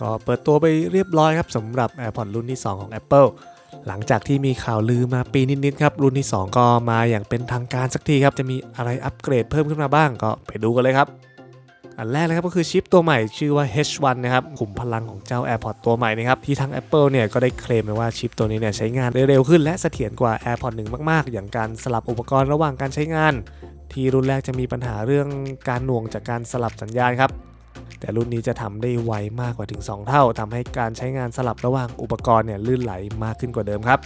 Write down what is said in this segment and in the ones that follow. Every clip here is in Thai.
ก็เปิดตัวไปเรียบร้อยครับสำหรับ AirPods รุ่นที่ 2 ของ Apple หลังจากที่มีข่าวลือมาปีนิดๆครับ รุ่นที่ 2 ก็มาอย่างเป็นทางการสักทีครับ จะมีอะไรอัปเกรดเพิ่มขึ้นมาบ้างก็ไปดูกันเลยครับ อันแรกเลยครับก็คือชิปตัวใหม่ชื่อว่า H1 นะครับขุมพลังของเจ้า AirPods ตัวใหม่นะครับ ที่ทาง Apple เนี่ยก็ได้เคลมไปว่าชิปตัวนี้เนี่ยใช้งานเร็วขึ้น และเสถียรกว่า AirPods 1 มากๆ อย่างการสลับอุปกรณ์ระหว่างการใช้งาน ที่รุ่นแรกจะมีปัญหาเรื่องการหน่วงจากการสลับสัญญาณครับ แต่รุ่นนี้จะทำได้ไวมากกว่าถึง 2 เท่าทำให้การใช้งานสลับระหว่างอุปกรณ์เนี่ยลื่นไหลมากขึ้นกว่าเดิมครับ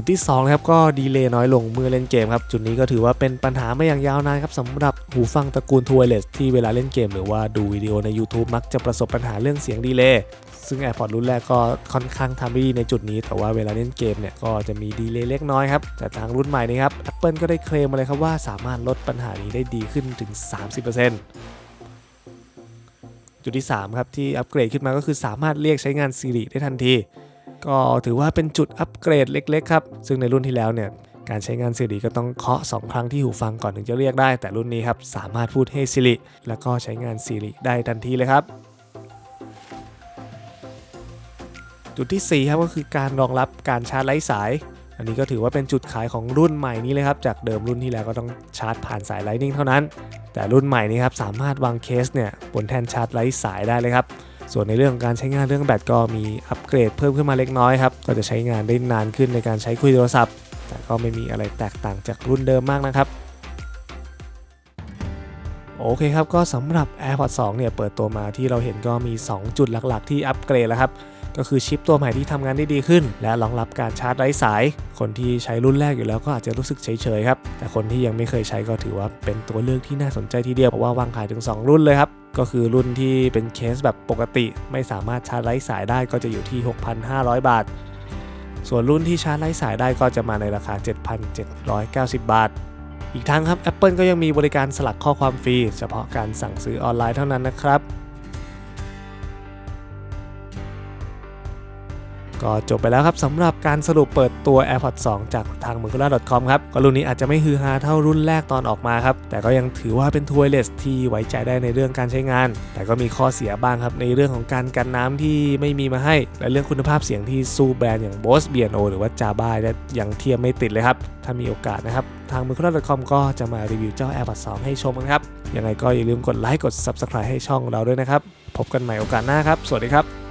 จุดที่2นะครับก็ดีเลย์น้อยลงเมื่อเล่นเกมครับจุดนี้ก็ถือว่าเป็นปัญหามาอย่างยาวนานครับสำหรับหูฟังตระกูลทูไวเลสที่เวลาเล่นเกม หรือว่าดูวิดีโอใน YouTube มักจะประสบปัญหาเรื่องเสียงดีเลย์ซึ่ง AirPods รุ่นแรกก็ค่อนข้างทำได้ดีในจุดนี้ แต่ว่าเวลาเล่นเกมเนี่ยก็จะมีดีเลย์เล็กน้อยครับแต่ทางรุ่นใหม่นี้ครับ Apple ก็ได้เคลมมาเลยครับว่าสามารถลดปัญหานี้ได้ดีขึ้นถึง 30%จุดที่3ครับที่อัปเกรดขึ้นมาก็คือสามารถเรียกใช้งาน Siri ได้ทันที ก็ถือว่าเป็นจุดอัปเกรดเล็กๆครับ ซึ่งในรุ่นที่แล้วเนี่ยการใช้งาน Siri ก็ต้องเคาะ 2 ครั้งที่หูฟังก่อนถึงจะเรียกได้ แต่รุ่นนี้ครับสามารถพูดให้ Siri แล้วก็ใช้งาน Siri ได้ทันทีเลยครับ จุดที่ 4 ครับก็คือการรองรับการชาร์จไร้สาย อันนี้ก็ถือว่าเป็นจุดขายของรุ่นใหม่นี้เลยครับ จากเดิมรุ่นที่แล้วก็ต้องชาร์จผ่านสาย Lightning เท่านั้น แต่รุ่นใหม่นี้ครับสามารถวางเคสเนี่ยบนแท่นชาร์จไร้สายได้เลยครับ ส่วนในเรื่องของการใช้งานเรื่องแบตก็มีอัปเกรดเพิ่มขึ้นมาเล็กน้อยครับ ก็จะใช้งานได้นานขึ้นในการใช้คุยโทรศัพท์ แต่ก็ไม่มีอะไรแตกต่างจากรุ่นเดิมมากนะครับโอเคครับ ก็สำหรับ AirPods 2 เนี่ย เปิดตัวมาที่เราเห็นก็มี 2 จุดหลักๆ ที่อัปเกรดแล้วครับ ก็คือชิปตัวใหม่ที่ทำงานได้ดีขึ้น และรองรับการชาร์จไร้สาย คนที่ใช้รุ่นแรกอยู่แล้วก็อาจจะรู้สึกเฉยๆครับแต่คนที่ยังไม่เคยใช้ก็ถือว่าเป็นตัวเลือกที่น่าสนใจทีเดียวเพราะว่าวางขายถึง 2 รุ่นเลยครับก็คือรุ่นที่เป็นเคสแบบปกติ ไม่สามารถชาร์จไร้สายได้ก็จะอยู่ที่ 6,500 บาท ส่วนรุ่นที่ชาร์จไร้สายได้ก็จะมาในราคา 7,790 บาท อีกทั้งครับ Apple ก็ยังมีบริการสลักข้อความฟรี เฉพาะการสั่งซื้อออนไลน์เท่านั้นนะครับ ก็จบไปแล้วครับสำหรับการสรุปเปิดตัว AirPods 2 จากทาง m u r k u l a c o m ครับก็รุ่นนี้อาจจะไม่ฮือฮาเท่ารุ่นแรกตอนออกมาครับ แต่ก็ยังถือว่าเป็นทัวร์เลสที่ไว้ใจได้ในเรื่องการใช้งาน แต่ก็มีข้อเสียบ้างครับในเรื่องของการกันน้ำที่ไม่มีมาให้ และเรื่องคุณภาพเสียงที่สู้แบรนด์อย่าง Bose B&O หรือว่า Jabra ได้ยังเทียบไม่ติดเลยครับ ถ้ามีโอกาสนะครับ ทาง m u r k u l a c o m ก็จะมารีวิวเจ้า AirPods 2 ให้ชมกันครับ ยังไงก็อย่าลืมกดไลค์กด Subscribe ให้ช่องเราด้วยนะครับ พบกันใหม่โอกาสหน้าครับ สวัสดีครับ